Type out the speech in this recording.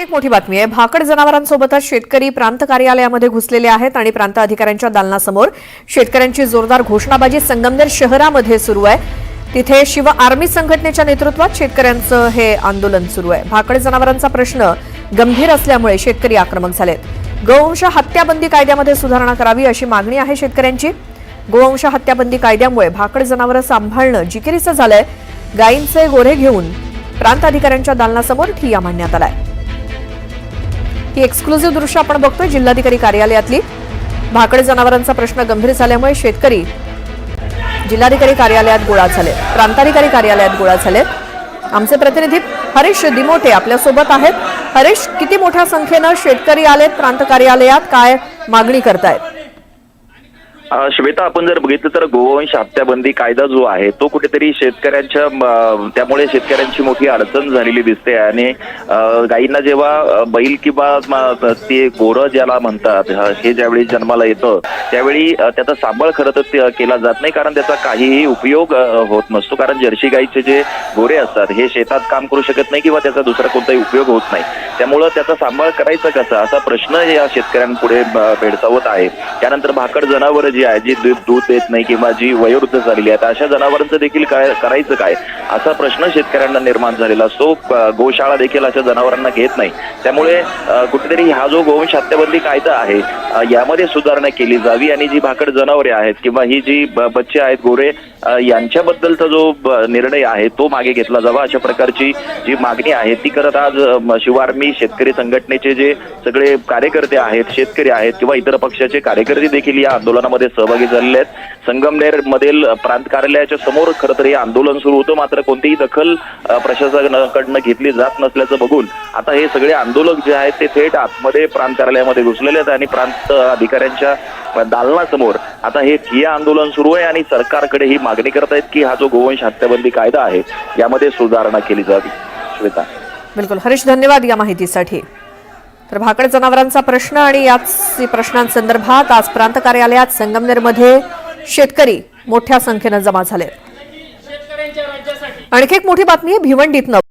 आणखी एक मोठी बातमी आहे. भाकड जनावरांसोबतच शेतकरी प्रांत कार्यालयामध्ये घुसलेले आहेत आणि प्रांत अधिकाऱ्यांच्या दालनासमोर शेतकऱ्यांची जोरदार घोषणाबाजी संगमनेर शहरामध्ये सुरू आहे. तिथे शिव आर्मी संघटनेच्या नेतृत्वात शेतकऱ्यांचं हे आंदोलन सुरू आहे. भाकड जनावरांचा प्रश्न गंभीर असल्यामुळे शेतकरी आक्रमक झालेत. गोवंश हत्याबंदी कायद्यामध्ये सुधारणा करावी अशी मागणी आहे शेतकऱ्यांची. गोवंश हत्याबंदी कायद्यामुळे भाकड जनावरं सांभाळणं जिकिरीचं झालंय. गायींचे गोरे घेऊन प्रांत अधिकाऱ्यांच्या दालनासमोर ठिय्या मांडण्यात आलाय. ही एक्सक्लुझिव्ह दृश्य आपण बघतोय जिल्हाधिकारी कार्यालयातली. भाकड जनावरांचा प्रश्न गंभीर झाल्यामुळे शेतकरी जिल्हाधिकारी कार्यालयात गोळा झाले. प्रांताधिकारी कार्यालयात गोळा झाले. आमचे प्रतिनिधी हरीश दिमोटे आपल्यासोबत आहेत. हरीश किती मोठ्या संख्येनं शेतकरी आलेत? प्रांत कार्यालयात काय मागणी करतायत? श्वेता आपण जर बघितलं तर गोवंश हत्याबंदी कायदा जो आहे तो कुठेतरी शेतकऱ्यांच्या त्यामुळे शेतकऱ्यांची मोठी अडचण झालेली दिसते. आणि गायींना जेव्हा बैल किंवा ते गोरं ज्याला म्हणतात हे ज्यावेळी जन्माला येतं त्यावेळी त्याचा सांभाळ खरं तर केला जात नाही कारण त्याचा काहीही उपयोग होत नसतो. कारण जर्सी गाईचे जे गोरे असतात हे शेतात काम करू शकत नाही किंवा त्याचा दुसरा कोणताही उपयोग होत नाही. त्यामुळं त्याचा सांभाळ करायचा कसा? असा प्रश्न या शेतकऱ्यांपुढे भेडसावत आहे. त्यानंतर भाकड जनावरं जी आहेत जी दूध दूध देत नाही किंवा जी वयोवृद्ध झालेली आहेत अशा जनावरांचं देखील काय करायचं काय? असा प्रश्न शेतकऱ्यांना निर्माण झालेला असतो. गोशाळा देखील अशा जनावरांना घेत नाही. त्यामुळे कुठेतरी हा जो गोवंश हत्याबंदी कायदा आहे यामध्ये सुधारणा केली जावी आणि जी भाकड जनावरे आहेत किंवा ही जी ब- बच्चे आहेत गोरे यांच्याबद्दलचा जो ब- निर्णय आहे तो मागे घेतला जावा. अशा प्रकारची जी मागणी आहे ती करत आज शिवार मी काही शेतकरी संघटनेचे जे सगळे कार्यकर्ते आहेत शेतकरी आहेत किंवा इतर पक्षाचे कार्यकर्ते देखील या आंदोलनामध्ये सहभागी झालेले आहेत. संगमनेर मधील प्रांत कार्यालयाच्या समोर खरं तर हे आंदोलन सुरू होतं. मात्र कोणतीही दखल प्रशासनाकडनं घेतली जात नसल्याचं बघून आता हे सगळे आंदोलक जे आहेत ते थेट आतमध्ये प्रांत कार्यालयामध्ये घुसलेले आहेत आणि प्रांत अधिकाऱ्यांच्या दालनासमोर आता हे ठिया आंदोलन सुरू आहे आणि सरकारकडे ही मागणी करत आहेत की हा जो गोवंश हत्याबंदी कायदा आहे यामध्ये सुधारणा केली जावी. श्वेता. बिलकुल. हरीश धन्यवाद या माहितीसाठी. तर भाकड जनावरांचा प्रश्न आणि याच प्रश्नांसंदर्भात आज प्रांत कार्यालयात संगमनेरमध्ये शेतकरी मोठ्या संख्येनं जमा झाले. आणखी एक मोठी बातमी आहे भिवंडीतनं.